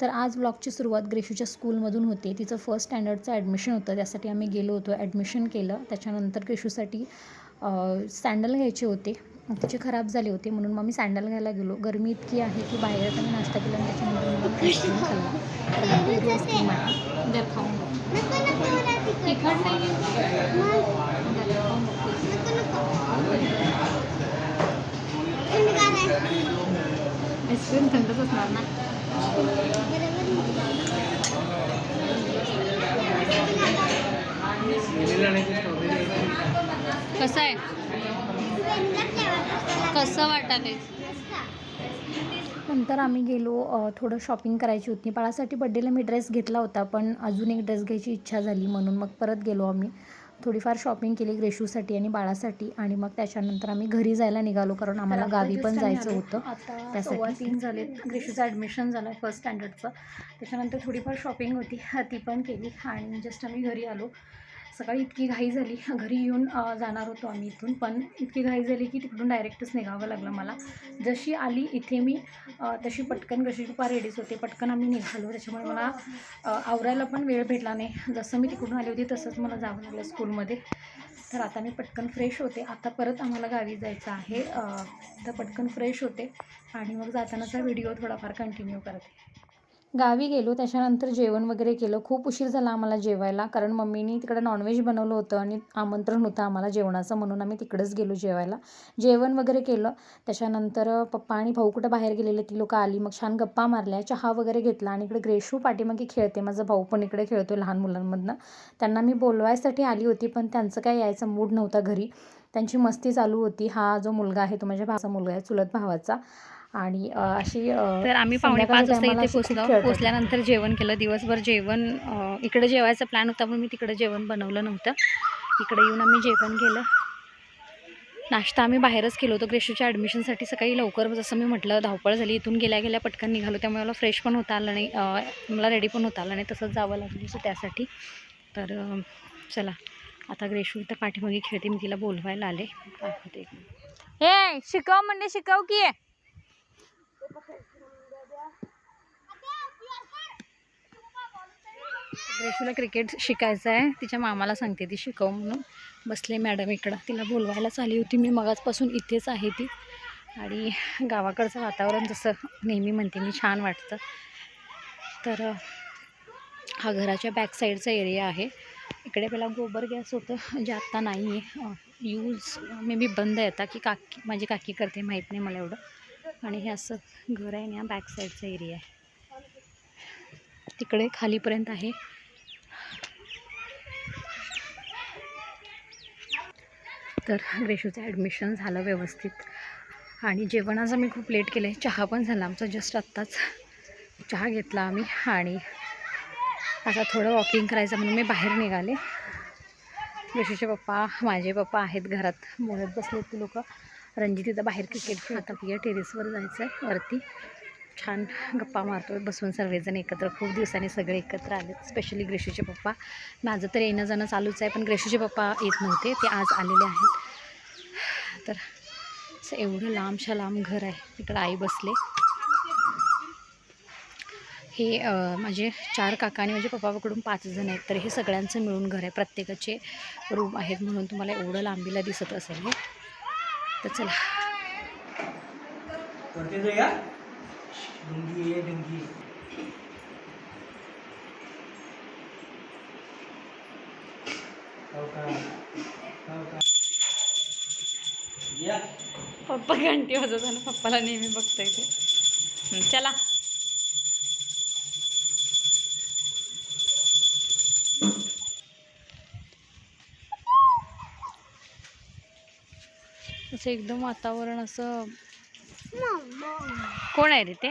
तर आज ब्लॉगची सुरुवात ग्रेशूच्या स्कूलमधून होते. तिचं फर्स्ट स्टँडर्डचं ॲडमिशन होतं. त्यासाठी आम्ही गेलो होतो ॲडमिशन केलं. त्याच्यानंतर ग्रेशूसाठी सँडल घ्यायचे होते. तिचे खराब झाले होते. म्हणून मग मी सँडल घ्यायला गेलो. गरमी इतकी आहे की बाहेर आम्ही नाश्ता केला आणि त्याच्यानंतर खाल्ला. आईस्क्रीम थंडच असणार ना? कसं आहे? कसं वाटायला नंतर आम्ही गेलो थोडं शॉपिंग करायची होती. बाळासाठी बड्डेला मी ड्रेस घेतला होता पण अजून एक ड्रेस घ्यायची इच्छा झाली म्हणून मग परत गेलो आम्ही. थोडीफार शॉपिंग केली ग्रेशूसाठी आणि बाळासाठी आणि मग त्याच्यानंतर आम्ही घरी जायला निघालो कारण आम्हाला गावी पण जायचं होतं. त्यासाठी. तीन झाले. ग्रेशूचं ॲडमिशन झालं फर्स्ट स्टँडर्डचं त्याच्यानंतर थोडीफार शॉपिंग होती. ती पण केली आणि जस्ट आम्ही घरी आलो. सकाळी इतकी घाई झाली. घरी येऊन जाणार होतो आम्ही इथून. पण इतकी घाई झाली की तिकडून डायरेक्टच निघावं लागलं मला. जशी आली इथे मी तशी पटकन कशी पा रेडीच होते. पटकन आम्ही निघालो. त्याच्यामुळे मला आवरायला पण वेळ भेटला नाही. जसं मी तिकडून आली होती तसंच मला जावं लागलं स्कूलमध्ये. तर आता मी पटकन फ्रेश होते. आता परत आम्हाला गावी जायचं आहे. तर पटकन फ्रेश होते. आणि मग जातानाचा व्हिडिओ थोडाफार कंटिन्यू करते. गावी गेलो त्याच्यानंतर जेवण वगैरे केलं. खूप उशीर झाला आम्हाला जेवायला कारण मम्मीनी तिकडं नॉनव्हेज बनवलं होतं आणि आमंत्रण होतं आम्हाला जेवणाचं म्हणून आम्ही तिकडंच गेलो जेवायला. जेवण वगैरे केलं. त्याच्यानंतर पप्पा आणि भाऊ कुठं बाहेर गेलेले ती लोकं आली. मग छान गप्पा मारल्या चहा वगैरे घेतला आणि इकडे ग्रेशू पाठीमागे खेळते. माझा भाऊ पण इकडे खेळतो लहान मुलांमधनं. त्यांना मी बोलवायसाठी आली होती पण त्यांचं काय यायचं मूड नव्हता घरी. त्यांची मस्ती चालू होती. हा जो मुलगा आहे तो माझ्या भावाचा मुलगा आहे चुलत भावाचा. आणि अशी तर आम्ही पावणे पाच वाजता इथे पोचलो. पोचल्यानंतर जेवण केलं. दिवसभर जेवण इकडे जेवायचा प्लॅन होता पण मी तिकडे जेवण बनवलं नव्हतं. इकडे येऊन आम्ही जेवण केलं. नाश्ता आम्ही बाहेरच केलो होतो. ग्रेशूच्या ॲडमिशनसाठी सकाळी लवकर जसं मी म्हटलं धावपळ झाली. इथून गेल्या गेल्या पटकन निघालो. त्यामुळे मला फ्रेश पण होता आलं नाही. मला रेडी पण होता आलं नाही. तसंच जावं लागलं सो त्यासाठी. तर चला. आता ग्रेशू इथं पाठीमागे खेळते. मी तिला बोलवायला आले. दाखवते. हे शिकव म्हणजे शिकव की. रेशूला क्रिकेट शिकायचं आहे. तिच्या मामाला सांगते ती शिकव म्हणून. बसले मॅडम इकडं. तिला बोलवायलाच आली होती. मी मगाचपासून इथेच आहे ती. आणि गावाकडचं वातावरण जसं नेहमी म्हणते मी छान वाटतं. तर हा घराच्या बॅक साईडचा एरिया आहे. इकडे पहिला गोबर गॅस होतं जे आत्ता नाही आहे यूज मे बी बंद आहे आता की काकी माझी काकी करते माहीत नाही मला एवढं. आणि हे असं घर आहे ना बॅक साईडचा एरिया आहे. तिकडे खालीपर्यंत आहे. तर रेशूचं ॲडमिशन झालं व्यवस्थित. आणि जेवणाचं मी खूप लेट केलं आहे चहा पण झाला आमचा जस्ट आत्ताच. चहा घेतला आम्ही आणि आता थोडं वॉकिंग करायचं म्हणून मी बाहेर निघाले. रेशूचे पप्पा माझे पप्पा आहेत घरात. बोलत बसले ती लोक. रणजित तिथं बाहेर क्रिकेट खेळतात. या टेरेसवर जायचं आहे वरती. छान गप्पा मारतो बसून सर्वजण एकत्र. खूप दिवसांनी सगळे एकत्र आलेत स्पेशली ग्रेशूचे पप्पा. माझं तर येणं जाणं चालूच आहे पण ग्रेशूचे पप्पा येत नव्हते ते आज आलेले आहेत. तर असं एवढं लांबशा लांब घर आहे तिकडं आई बसले. हे माझे चार काका आणि माझे पप्पाकडून पाच जण आहेत तर हे सगळ्यांचं मिळून घर आहे. प्रत्येकाचे रूम आहेत म्हणून तुम्हाला एवढं लांबीला दिसत असेल हे. तर चला. जो या डिंगी हो का? हो पप्पा घंटी वाजवताना पप्पाला नेहमी बघता येते चला. असं एकदम वातावरण असं. कोण आहे रे ते?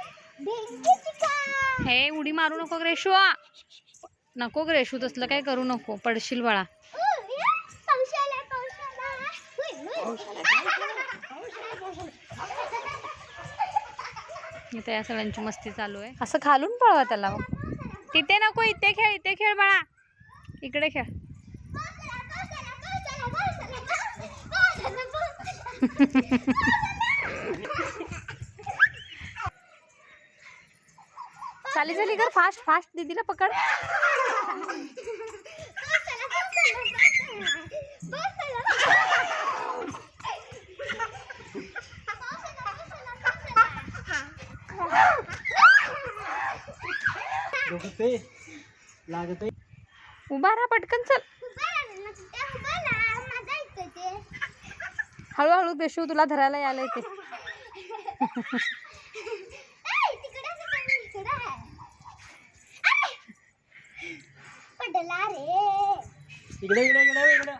हे उडी मारू नको ग्रेशू नको ग्रेशू तसलं काय करू नको. पडशील बाळा. इथे या सगळ्यांची मस्ती चालू आहे. असं खालून पळवा त्याला. मग. तिथे नको इथे खेळ इथे खेळ बाळा. इकडे खेळ. चाली चाली कर फास्ट फास्ट दीदीला पकड. उभा राहा पटकन चल. हळूहळू बेशू तुला धरायला यायला येते पडला रे इकडे इकडे इकडे इकडे.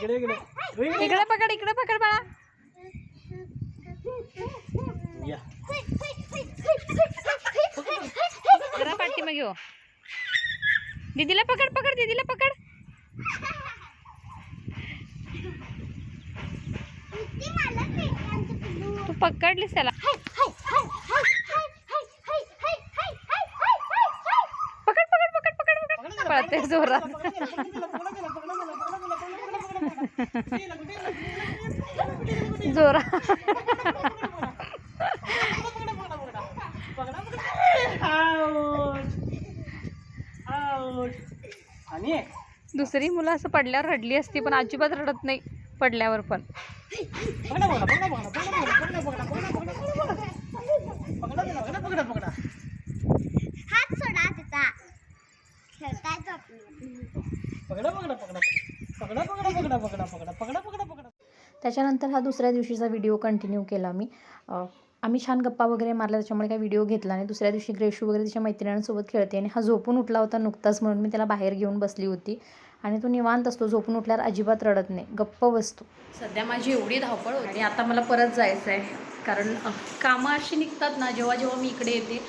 इकडे इकडे. इकडे पकड इकडे पकड बाळा. या. जरा पाठी मग घेऊ दीदीला पकड पकड दीदीला पकड. तू पकडलीस त्याला पकड पकड पकड पकड पकड पळते जोरात. जोरात. दुसरी मुलं असं पडल्यावर रडली असती पण अजिबात रडत नाही पडल्यावर पण. त्याच्यानंतर हा दुसऱ्या दिवशीचा व्हिडिओ कंटिन्यू केला मी. आम्ही छान गप्पा वगैरे मारल्या त्याच्यामुळे काही व्हिडिओ घेतला नाही. दुसऱ्या दिवशी ग्रेशू वगैरे तिच्या मैत्रिणींसोबत खेळते आणि हा झोपून उठला होता नुकताच म्हणून मी त्याला बाहेर घेऊन बसली होती. आणि तो निवांत असतो झोपून उठल्यावर अजिबात रडत नाही. गप्प बसतो. सध्या माझी एवढी धावपळ होती. आणि आता मला परत जायचं आहे कारण कामं अशी निघतात ना जेव्हा जेव्हा मी इकडे येते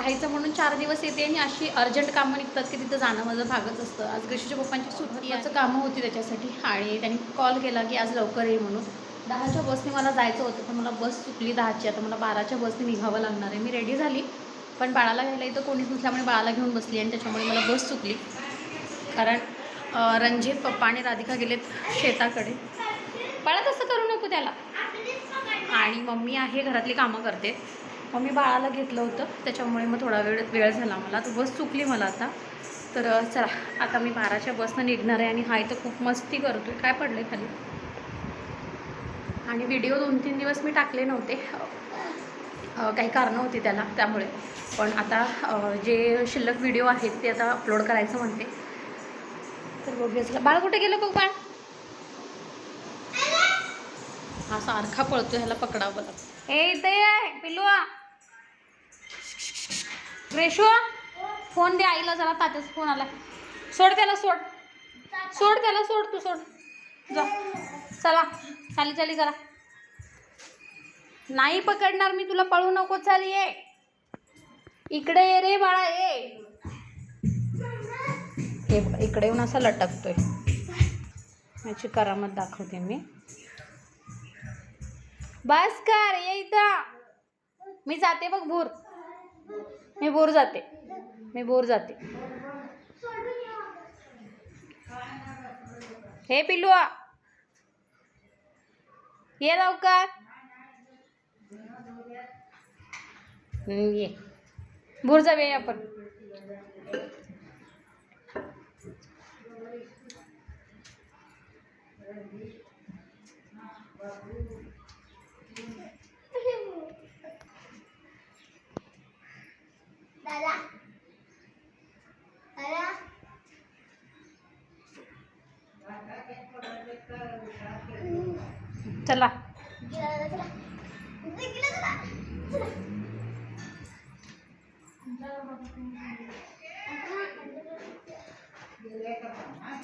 राहायचं म्हणून चार दिवस येते आणि अशी अर्जंट कामं निघतात की तिथं जाणं माझं भागच असतं. आज ग्रेशूच्या पप्पांची सुरुवातीचं कामं होती त्याच्यासाठी आणि त्यांनी कॉल केला की आज लवकर ये म्हणून. दहाच्या बसने मला जायचं होतं पण मला बस चुकली दहाची. आता मला बाराच्या बसने निघावं लागणार आहे. मी रेडी झाली पण बाळाला घ्यायला इथं कोणीच नसल्यामुळे बाळाला घेऊन बसली आणि त्याच्यामुळे मला बस चुकली. कारण रणजित पप्पा आणि राधिका गेलेत शेताकडे. बाळा तसं करू नको त्याला. आणि मम्मी आहे घरातली कामं करते. मम्मी बाळाला घेतलं होतं त्याच्यामुळे मग थोडा वेळ वेळ झाला मला. तर बस चुकली मला आता. तर चला आता मी बाराच्या बसनं निघणार आहे आणि हाय तर खूप मस्ती करतोय. काय पडलं खाली? आणि व्हिडिओ दोन तीन दिवस मी टाकले नव्हते. काही कारणं होती त्याला त्यामुळे. पण आता जे शिल्लक व्हिडिओ आहेत ते आता अपलोड करायचं म्हणते. तर बघूया चला. बाळ कुठे गेलं बघ बाळ? हा सारखा पळतो ह्याला पकडावं लागतं. ए इथे ये पिल्लू फोन दे आईला जरा तात्याचा फोन आला सोड त्याला सोड. सोड त्याला सोड तू सोड. जा. चला चाली चाली करा. नाही पकडणार मी तुला पळू नको चाली ये. इकडे ये रे बाळा ये. हे इकडे येऊन असा लटकतोय. याची करामत दाखवते मी. बस कर ये इथं. मी जाते बघ भूर. मी भूर जाते. मी भूर जाते. हे पिल्लू ये लवकर. हम्म, भूर जाऊया आपण. दादा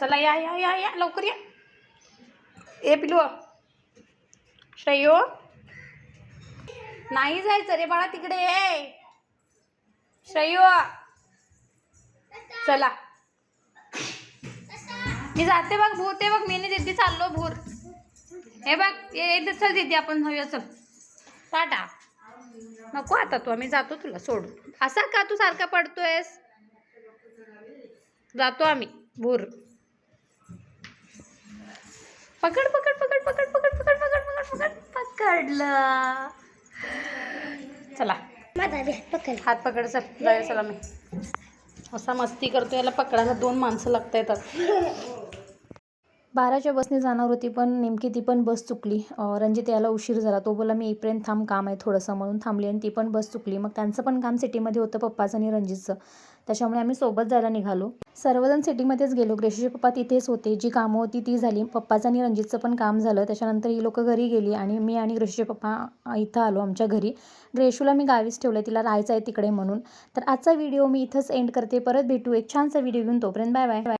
चला या या या या लवकर या. ए पिलू. श्रेयो. नाही जायचं रे बाळा तिकडे ये. श्रेयो. चला. मी जाते बघ भूर ते बघ मी नाही दिदी चाललो भूर हे बघ ये चल दिदी आपण हवी चल. टाटा. नको आता तू आम्ही जातो तुला सोडून. असा का तू सारखा पडतोयस? जातो आम्ही भूर. पकड पकड पकड पकड पकड पकड पकड पकड पकड पकडलं. चला. पकड. हात पकड चल. जाऊया चला मी. असा मस्ती करतो याला पकडायला दोन माणसं लागता येतात बाराच्या बसने जाणार होती पण नेमकी ती पण बस चुकली. रणजित याला यायला उशीर झाला. तो बोला मी येईपर्यंत थांब काम आहे थोडंसं म्हणून थांबली आणि ती पण बस चुकली. मग त्यांचं पण काम सिटीमध्ये होतं पप्पाचं आणि रणजितचं. त्याच्यामुळे आम्ही सोबत जायला निघालो. सर्वजण सिटीमध्येच गेलो. ग्रेशीचे पप्पा तिथेच होते. जी कामं होती ती झाली. पप्पाचं आणि रणजितचं पण काम झालं. त्याच्यानंतर ही लोकं घरी गेली आणि मी आणि ग्रेशीचे पप्पा इथं आलो आमच्या घरी. ग्रेशूला मी गावीच ठेवलं तिला राहायचं आहे तिकडे म्हणून. तर आजचा व्हिडिओ मी इथंच एंड करते. परत भेटू एक छानसा व्हिडिओ घेऊन. तोपर्यंत बाय बाय